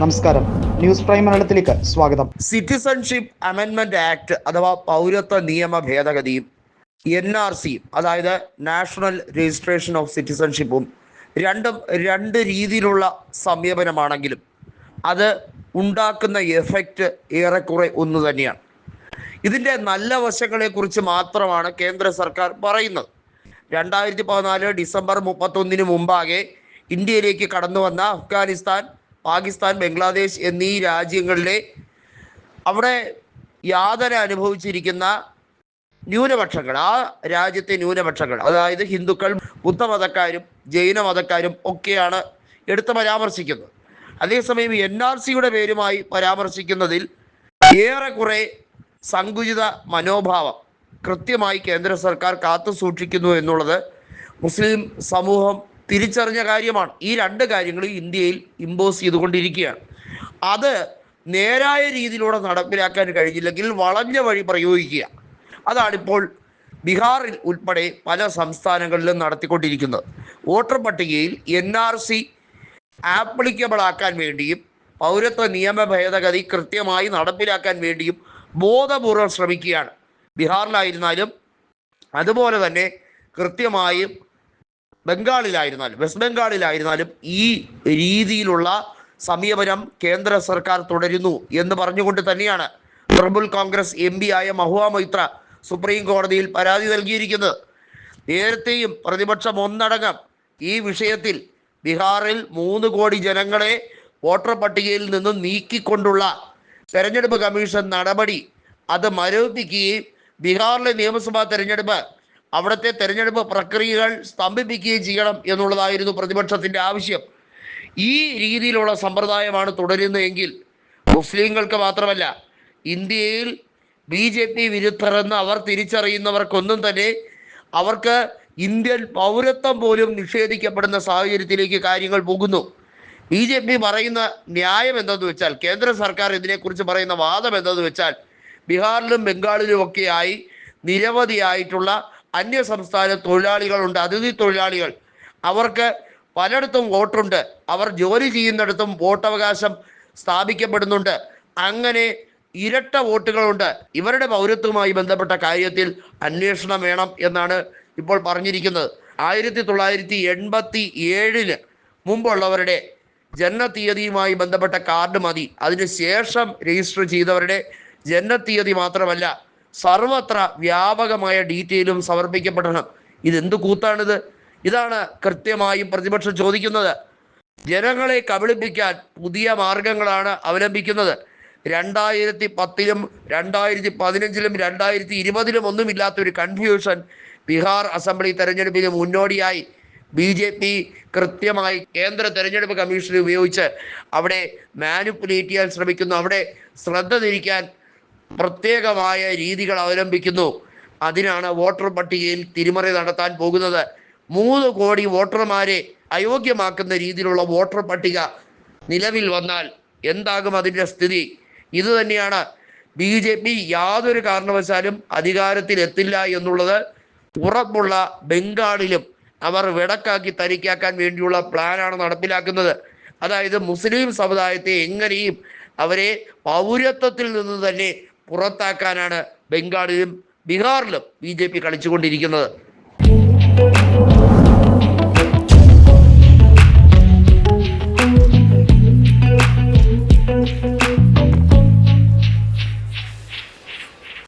നമസ്കാരം. News prime മലയാളത്തിലേക്ക് സ്വാഗതം. സിറ്റിസൺഷിപ്പ് അമെൻമെന്റ് ആക്ട് അഥവാ പൗരത്വ നിയമ ഭേദഗതിയും എൻ ആർ സിയും അതായത് നാഷണൽ രജിസ്ട്രേഷൻ ഓഫ് സിറ്റിസൺഷിപ്പും രണ്ടും രണ്ട് രീതിയിലുള്ള സമീപനമാണെങ്കിലും അത് ഉണ്ടാക്കുന്ന എഫക്റ്റ് ഏറെക്കുറെ ഒന്ന് തന്നെയാണ്. ഇതിന്റെ നല്ല വശങ്ങളെക്കുറിച്ച് മാത്രമാണ് കേന്ദ്ര സർക്കാർ പറയുന്നത്. രണ്ടായിരത്തി പതിനാല് ഡിസംബർ മുപ്പത്തൊന്നിന് മുമ്പാകെ ഇന്ത്യയിലേക്ക് കടന്നു വന്ന അഫ്ഗാനിസ്ഥാൻ പാകിസ്ഥാൻ ബംഗ്ലാദേശ് എന്നീ രാജ്യങ്ങളിലെ അവിടെ യാതന അനുഭവിച്ചിരിക്കുന്ന ന്യൂനപക്ഷങ്ങൾ ആ രാജ്യത്തെ ന്യൂനപക്ഷങ്ങൾ അതായത് ഹിന്ദുക്കൾ ബുദ്ധമതക്കാരും ജൈനമതക്കാരും ഒക്കെയാണ് എടുത്ത് പരാമർശിക്കുന്നത്. അതേസമയം എൻ ആർ സിയുടെ പേരുമായി പരാമർശിക്കുന്നതിൽ ഏറെക്കുറെ സങ്കുചിത മനോഭാവം കൃത്യമായി കേന്ദ്ര സർക്കാർ കാത്തു സൂക്ഷിക്കുന്നു എന്നുള്ളത് മുസ്ലിം സമൂഹം തിരിച്ചറിഞ്ഞ കാര്യമാണ്. ഈ രണ്ട് കാര്യങ്ങളും ഇന്ത്യയിൽ ഇമ്പോസ് ചെയ്തുകൊണ്ടിരിക്കുകയാണ്. അത് നേരായ രീതിയിലൂടെ നടപ്പിലാക്കാൻ കഴിഞ്ഞില്ലെങ്കിൽ വളഞ്ഞ വഴി പ്രയോഗിക്കുക. അതാണിപ്പോൾ ബീഹാറിൽ ഉൾപ്പെടെ പല സംസ്ഥാനങ്ങളിലും നടത്തിക്കൊണ്ടിരിക്കുന്നത്. വോട്ടർ പട്ടികയിൽ എൻ ആർ സി ആപ്ലിക്കബിൾ ആക്കാൻ വേണ്ടിയും പൗരത്വ നിയമ ഭേദഗതി കൃത്യമായി നടപ്പിലാക്കാൻ വേണ്ടിയും ബോധപൂർവം ശ്രമിക്കുകയാണ്. ബീഹാറിലായിരുന്നാലും അതുപോലെ തന്നെ കൃത്യമായും ബംഗാളിലായിരുന്നാലും വെസ്റ്റ് ബംഗാളിലായിരുന്നാലും ഈ രീതിയിലുള്ള സമീപനം കേന്ദ്ര സർക്കാർ തുടരുന്നു എന്ന് പറഞ്ഞുകൊണ്ട് തന്നെയാണ് തൃണമൂൽ കോൺഗ്രസ് എം പി ആയ മഹുവ മൈത്ര സുപ്രീം കോടതിയിൽ പരാതി നൽകിയിരിക്കുന്നത്. നേരത്തെയും പ്രതിപക്ഷം ഒന്നടങ്കം ഈ വിഷയത്തിൽ ബീഹാറിൽ മൂന്ന് കോടി ജനങ്ങളെ വോട്ടർ പട്ടികയിൽ നിന്ന് നീക്കിക്കൊണ്ടുള്ള തെരഞ്ഞെടുപ്പ് കമ്മീഷൻ നടപടി അത് മരവിപ്പിക്കുകയും ബീഹാറിലെ നിയമസഭാ തെരഞ്ഞെടുപ്പ് അവിടുത്തെ തെരഞ്ഞെടുപ്പ് പ്രക്രിയകൾ സ്തംഭിപ്പിക്കുകയും ചെയ്യണം എന്നുള്ളതായിരുന്നു പ്രതിപക്ഷത്തിന്റെ ആവശ്യം. ഈ രീതിയിലുള്ള സമ്പ്രദായമാണ് തുടരുന്നതെങ്കിൽ മുസ്ലിങ്ങൾക്ക് മാത്രമല്ല ഇന്ത്യയിൽ ബി ജെ പി വിരുദ്ധരെന്ന് അവർ തിരിച്ചറിയുന്നവർക്കൊന്നും തന്നെ അവർക്ക് ഇന്ത്യൻ പൗരത്വം പോലും നിഷേധിക്കപ്പെടുന്ന സാഹചര്യത്തിലേക്ക് കാര്യങ്ങൾ പോകുന്നു. ബി ജെ പി പറയുന്ന ന്യായം എന്തെന്ന് വെച്ചാൽ കേന്ദ്ര സർക്കാർ ഇതിനെക്കുറിച്ച് പറയുന്ന വാദം എന്തെന്ന് വെച്ചാൽ ബീഹാറിലും ബംഗാളിലും ഒക്കെയായി നിരവധിയായിട്ടുള്ള അന്യ സംസ്ഥാന തൊഴിലാളികളുണ്ട് അതിഥി തൊഴിലാളികൾ. അവർക്ക് പലയിടത്തും വോട്ടുണ്ട്. അവർ ജോലി ചെയ്യുന്നിടത്തും വോട്ടവകാശം സ്ഥാപിക്കപ്പെടുന്നുണ്ട്. അങ്ങനെ ഇരട്ട വോട്ടുകളുണ്ട്. ഇവരുടെ പൗരത്വവുമായി ബന്ധപ്പെട്ട കാര്യത്തിൽ അന്വേഷണം വേണം എന്നാണ് ഇപ്പോൾ പറഞ്ഞിരിക്കുന്നത്. ആയിരത്തി തൊള്ളായിരത്തി എൺപത്തി ഏഴിന് മുമ്പുള്ളവരുടെ ജനനത്തീയതിയുമായി ബന്ധപ്പെട്ട കാർഡ് മതി. അതിനുശേഷം രജിസ്റ്റർ ചെയ്തവരുടെ ജനനത്തീയതി മാത്രമല്ല സർവത്ര വ്യാപകമായ ഡീറ്റെയിലും സമർപ്പിക്കപ്പെടണം. ഇതെന്ത് കൂത്താണിത്? ഇതാണ് കൃത്യമായും പ്രതിപക്ഷം ചോദിക്കുന്നത്. ജനങ്ങളെ കബളിപ്പിക്കാൻ പുതിയ മാർഗങ്ങളാണ് അവലംബിക്കുന്നത്. രണ്ടായിരത്തി പത്തിലും രണ്ടായിരത്തി പതിനഞ്ചിലും രണ്ടായിരത്തി ഇരുപതിലും ഒന്നുമില്ലാത്തൊരു കൺഫ്യൂഷൻ ബീഹാർ അസംബ്ലി തെരഞ്ഞെടുപ്പിന് മുന്നോടിയായി. ബി ജെ പി കൃത്യമായി കേന്ദ്ര തെരഞ്ഞെടുപ്പ് കമ്മീഷനെ ഉപയോഗിച്ച് അവിടെ മാനിപ്പുലേറ്റ് ചെയ്യാൻ ശ്രമിക്കുന്നു. അവിടെ ശ്രദ്ധ തിരിക്കാൻ പ്രത്യേകമായ രീതികൾ അവലംബിക്കുന്നു. അതിനാണ് വോട്ടർ പട്ടികയിൽ തിരിമറി നടത്താൻ പോകുന്നത്. മൂന്ന് കോടി വോട്ടർമാരെ അയോഗ്യമാക്കുന്ന രീതിയിലുള്ള വോട്ടർ പട്ടിക നിലവിൽ വന്നാൽ എന്താകും അതിന്റെ സ്ഥിതി? ഇത് തന്നെയാണ് ബി ജെ പി യാതൊരു കാരണവശാലും അധികാരത്തിൽ എത്തില്ല എന്നുള്ളത് ഉറപ്പുള്ള ബംഗാളിലും അവർ വിടക്കാക്കി തരിക്കാക്കാൻ വേണ്ടിയുള്ള പ്ലാനാണ് നടപ്പിലാക്കുന്നത്. അതായത് മുസ്ലിം സമുദായത്തെ എങ്ങനെയും അവരെ പൗരത്വത്തിൽ നിന്ന് തന്നെ പുറത്താക്കാനാണ് ബംഗാളിലും ബീഹാറിലും ബി ജെ പി കളിച്ചുകൊണ്ടിരിക്കുന്നത്.